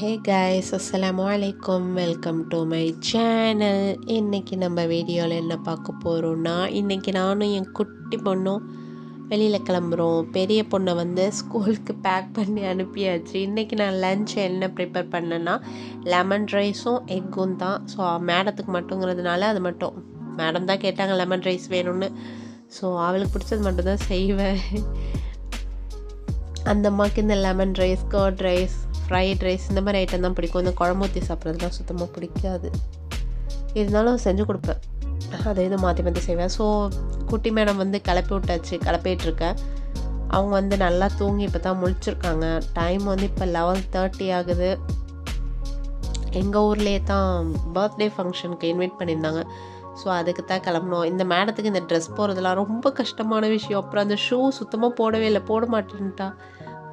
Hey guys அஸ்லாம் அலைக்கும் welcome to my channel இன்றைக்கி நம்ம வீடியோவில் என்ன பார்க்க போகிறோன்னா இன்றைக்கி நானும் என் குட்டி பொண்ணும் வெளியில் கிளம்புறோம். பெரிய பொண்ணை வந்து ஸ்கூலுக்கு பேக் பண்ணி அனுப்பியாச்சு. இன்றைக்கி நான் லஞ்ச் என்ன ப்ரிப்பேர் பண்ணேன்னா லெமன் ரைஸும் எக்கும் தான். ஸோ மேடத்துக்கு மட்டுங்கிறதுனால அது மட்டும். மேடம் தான் கேட்டாங்க லெமன் ரைஸ் வேணும்னு. ஸோ அவளுக்கு பிடிச்சது மட்டும்தான் செய்வேன். அந்த அம்மாவுக்கு இந்த lemon rice curd rice fried rice இந்த மாதிரி ஐட்டம் தான் பிடிக்கும். இந்த குழம்பு ஊற்றி சாப்பிட்றதுலாம் சுத்தமாக பிடிக்காது. இருந்தாலும் செஞ்சு கொடுப்பேன். அதை இது மாற்றி மாற்றி செய்வேன். ஸோ குட்டி மேடம் வந்து கிளப்பி விட்டாச்சு கிளப்பிட்டுருக்கேன் அவங்க வந்து நல்லா தூங்கி இப்போ தான் முழிச்சிருக்காங்க. டைம் வந்து இப்போ லெவன் தேர்ட்டி ஆகுது. எங்கள் ஊர்லேயே தான் பர்த்டே ஃபங்க்ஷனுக்கு இன்வைட் பண்ணியிருந்தாங்க. ஸோ அதுக்கு தான் கிளம்பணும். இந்த மேடத்துக்கு இந்த ட்ரெஸ் போகிறதுலாம் ரொம்ப கஷ்டமான விஷயம். அப்புறம் அந்த ஷூ சுத்தமாக போடவே இல்லை. போட மாட்டேன்ட்டா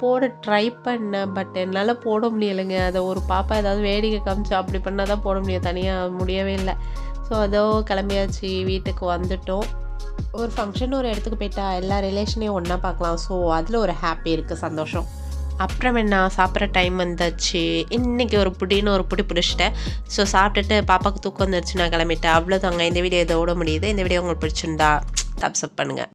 போட ட்ரை பண்ணேன் பட் என்னால் போட முடியலைங்க. அதை ஒரு பாப்பா ஏதாவது வேடிக்கை காமிச்சு அப்படி பண்ணால் தான் போட முடியும். தனியாக முடியவே இல்லை. ஸோ அதோ கிளம்பியாச்சு. வீட்டுக்கு வந்துட்டோம். ஒரு ஃபங்க்ஷன் ஒரு இடத்துக்கு போயிட்டா எல்லா ரிலேஷனையும் ஒன்றா பார்க்கலாம். ஸோ அதில் ஒரு ஹாப்பி இருக்குது சந்தோஷம். அப்புறம் என்ன? சாப்பிட்ற டைம் வந்தாச்சு. இன்றைக்கி ஒரு புடின்னு ஒரு புடி பிடிச்சிட்டேன். ஸோ சாப்பிட்டுட்டு பாப்பாவுக்கு தூக்கம் வந்துருச்சு நான் கிளம்பிட்டேன். அவ்வளோதாங்க இந்த வீடியோ இதோட முடியுது. இந்த வீடியோ உங்களுக்கு பிடிச்சிருந்தா தப்ஸ்அப் பண்ணுங்கள்